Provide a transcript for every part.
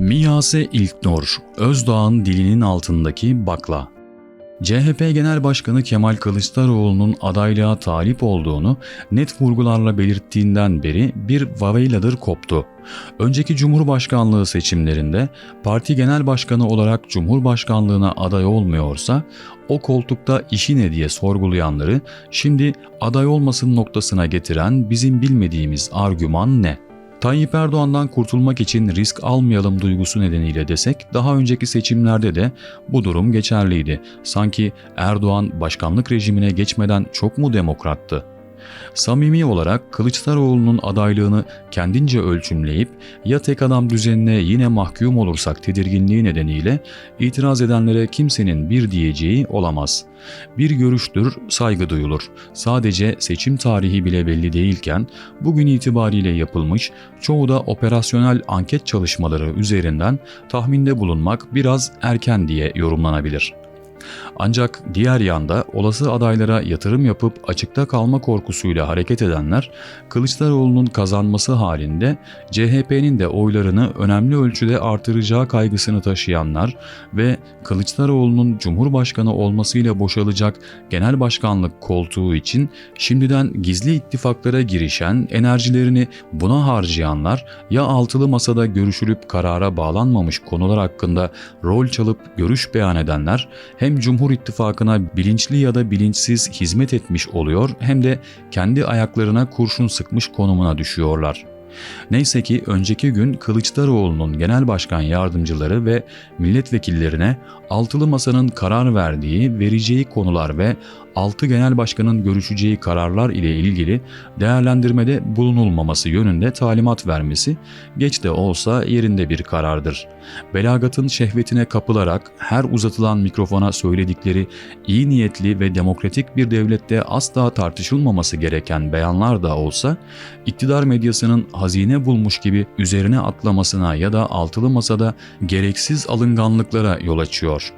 Miyase İlknur, Özdağ'ın dilinin altındaki bakla. CHP Genel Başkanı Kemal Kılıçdaroğlu'nun adaylığa talip olduğunu net vurgularla belirttiğinden beri bir vaveyladır koptu. Önceki Cumhurbaşkanlığı seçimlerinde parti genel başkanı olarak Cumhurbaşkanlığına aday olmuyorsa o koltukta işi ne diye sorgulayanları şimdi aday olmasın noktasına getiren bizim bilmediğimiz argüman ne? Tayyip Erdoğan'dan kurtulmak için risk almayalım duygusu nedeniyle desek daha önceki seçimlerde de bu durum geçerliydi. Sanki Erdoğan başkanlık rejimine geçmeden çok mu demokrattı? Samimi olarak Kılıçdaroğlu'nun adaylığını kendince ölçümleyip ya tek adam düzenine yine mahkum olursak tedirginliği nedeniyle itiraz edenlere kimsenin bir diyeceği olamaz. Bir görüştür, saygı duyulur. Sadece seçim tarihi bile belli değilken bugün itibariyle yapılmış çoğu da operasyonel anket çalışmaları üzerinden tahminde bulunmak biraz erken diye yorumlanabilir. Ancak diğer yanda olası adaylara yatırım yapıp açıkta kalma korkusuyla hareket edenler Kılıçdaroğlu'nun kazanması halinde CHP'nin de oylarını önemli ölçüde artıracağı kaygısını taşıyanlar ve Kılıçdaroğlu'nun Cumhurbaşkanı olmasıyla boşalacak genel başkanlık koltuğu için şimdiden gizli ittifaklara girişen, enerjilerini buna harcayanlar ya altılı masada görüşülüp karara bağlanmamış konular hakkında rol çalıp görüş beyan edenler hem Cumhur İttifakı'na bilinçli ya da bilinçsiz hizmet etmiş oluyor hem de kendi ayaklarına kurşun sıkmış konumuna düşüyorlar. Neyse ki önceki gün Kılıçdaroğlu'nun genel başkan yardımcıları ve milletvekillerine altılı masanın karar verdiği, vereceği konular ve altı genel başkanın görüşeceği kararlar ile ilgili değerlendirmede bulunulmaması yönünde talimat vermesi geç de olsa yerinde bir karardır. Belagatın şehvetine kapılarak her uzatılan mikrofona söyledikleri iyi niyetli ve demokratik bir devlette asla tartışılmaması gereken beyanlar da olsa iktidar medyasının hazine bulmuş gibi üzerine atlamasına ya da altılı masada gereksiz alınganlıklara yol açıyor.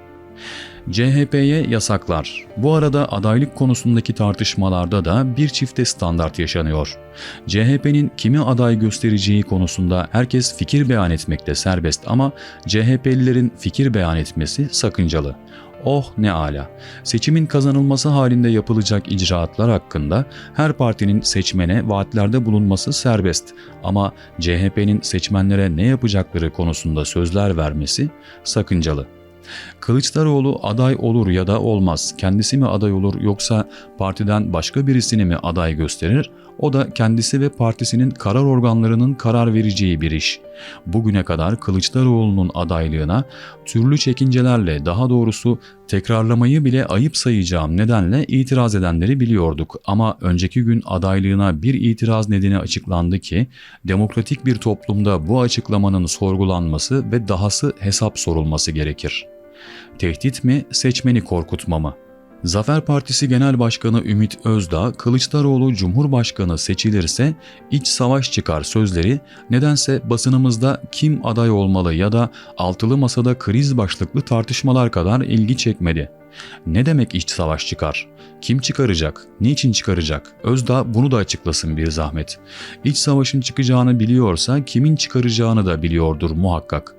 CHP'ye yasaklar. Bu arada adaylık konusundaki tartışmalarda da bir çifte standart yaşanıyor. CHP'nin kimi aday göstereceği konusunda herkes fikir beyan etmekte serbest ama CHP'lilerin fikir beyan etmesi sakıncalı. Oh ne ala. Seçimin kazanılması halinde yapılacak icraatlar hakkında her partinin seçmene vaatlerde bulunması serbest ama CHP'nin seçmenlere ne yapacakları konusunda sözler vermesi sakıncalı. Kılıçdaroğlu aday olur ya da olmaz. Kendisi mi aday olur yoksa partiden başka birisini mi aday gösterir? O da kendisi ve partisinin karar organlarının karar vereceği bir iş. Bugüne kadar Kılıçdaroğlu'nun adaylığına türlü çekincelerle daha doğrusu tekrarlamayı bile ayıp sayacağım nedenle itiraz edenleri biliyorduk ama önceki gün adaylığına bir itiraz nedeni açıklandı ki demokratik bir toplumda bu açıklamanın sorgulanması ve dahası hesap sorulması gerekir. Tehdit mi, seçmeni korkutma mı? Zafer Partisi Genel Başkanı Ümit Özdağ, Kılıçdaroğlu Cumhurbaşkanı seçilirse iç savaş çıkar sözleri nedense basınımızda kim aday olmalı ya da altılı masada kriz başlıklı tartışmalar kadar ilgi çekmedi. Ne demek iç savaş çıkar? Kim çıkaracak? Niçin çıkaracak? Özdağ bunu da açıklasın bir zahmet. İç savaşın çıkacağını biliyorsa kimin çıkaracağını da biliyordur muhakkak.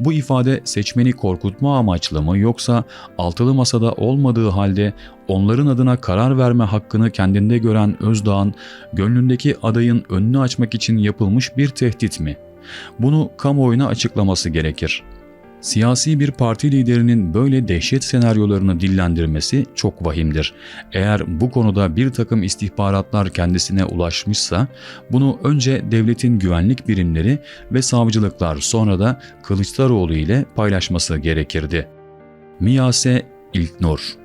Bu ifade seçmeni korkutma amaçlı mı yoksa altılı masada olmadığı halde onların adına karar verme hakkını kendinde gören Özdağ'ın gönlündeki adayın önünü açmak için yapılmış bir tehdit mi? Bunu kamuoyuna açıklaması gerekir. Siyasi bir parti liderinin böyle dehşet senaryolarını dillendirmesi çok vahimdir. Eğer bu konuda bir takım istihbaratlar kendisine ulaşmışsa bunu önce devletin güvenlik birimleri ve savcılıklar sonra da Kılıçdaroğlu ile paylaşması gerekirdi. Miyase İlknur